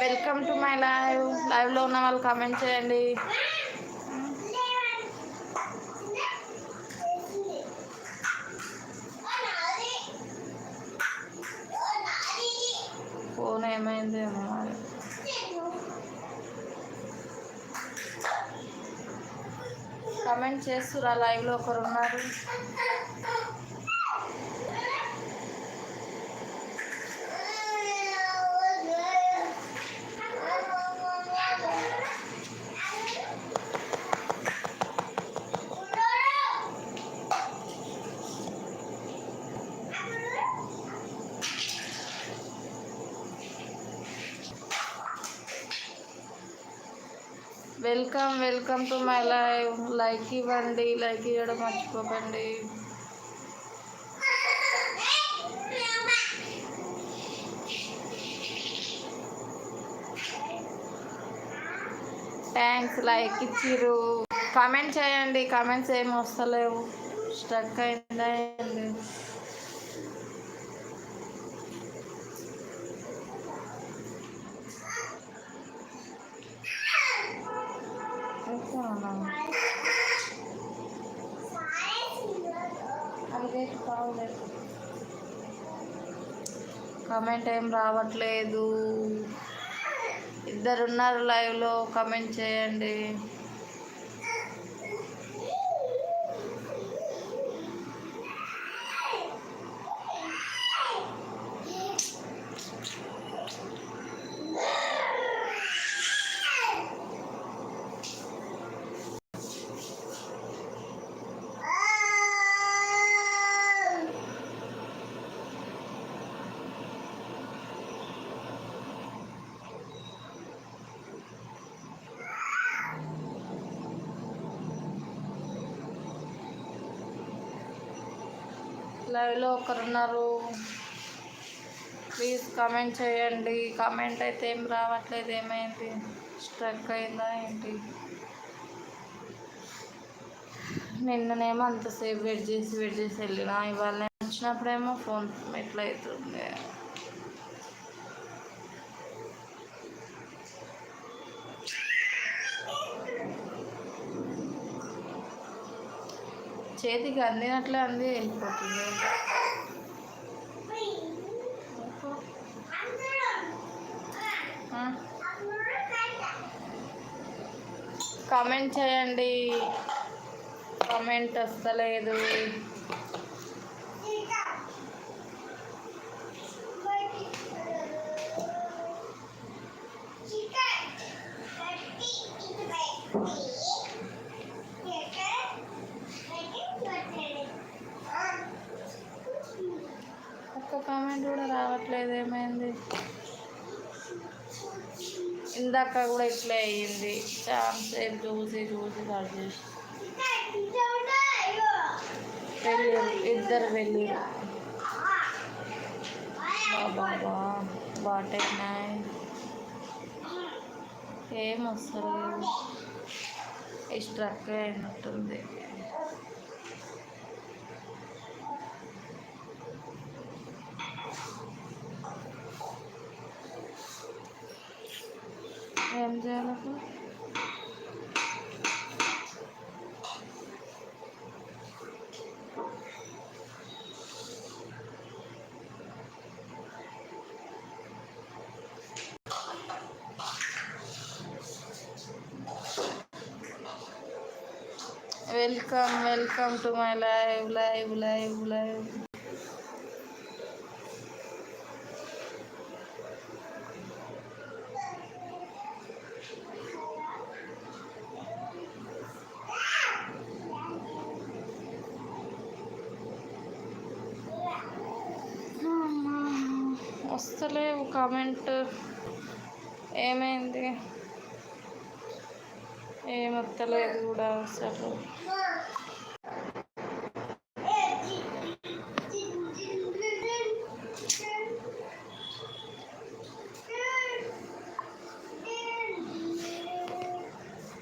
Welcome to my live లైవ్లో ఉన్న వాళ్ళు కామెంట్ చేయండి. ఫోన్ ఏమైంది మరి కమెంట్ చేస్తురా? లైవ్లో ఒకరు ఉన్నారు welcome welcome to my live. Like ఇవ్వండి లైక్ ఇవ్వడం మర్చిపోకండి. థ్యాంక్స్ లైక్ ఇచ్చిర్రు. కామెంట్ చేయండి కామెంట్స్ ఏమి వస్తలేవు. స్ట్రక్ అయిందా అదే కావలేదు కమెంట్ ఏం రావట్లేదు. ఇద్దరు ఉన్నారు లైవ్లో కమెంట్ చేయండి. లైవ్లో ఒకరున్నారు. ప్లీజ్ కామెంట్ చేయండి. కామెంట్ అయితే ఏం రావట్లేదు. ఏమైంది? స్ట్రక్ అయిందా ఏంటి? నిన్ననేమో అంతసేపు వెయిట్ చేసి వెయిట్ చేసి వెళ్ళిన. ఇవాళ వచ్చినప్పుడేమో ఫోన్ ఎట్లా అవుతుంది? చేతికి అందినట్లే అంది వెళ్ళిపోతుంది? కామెంట్ చేయండి. కామెంట్ వస్తలేదు ఒక్క కామెంట్ కూడా రావట్లేదు ఏమైంది? ఇందాక కూడా ఇట్లే అయ్యింది. చాలా సేపు చూసి చూసి కట్ చేసి. వెళ్ళారు ఇద్దరు వెళ్ళారు. బాబా బాటైనాయి ఏం వస్తలేదు ఈ స్ట్రక్ అయినట్టుంది. Remzi uh, Welcome, welcome to my live, live, live, live. వస్తలేవు కామెంట్ ఏమైంది? ఏమొత్తలేదు కూడా అసలు.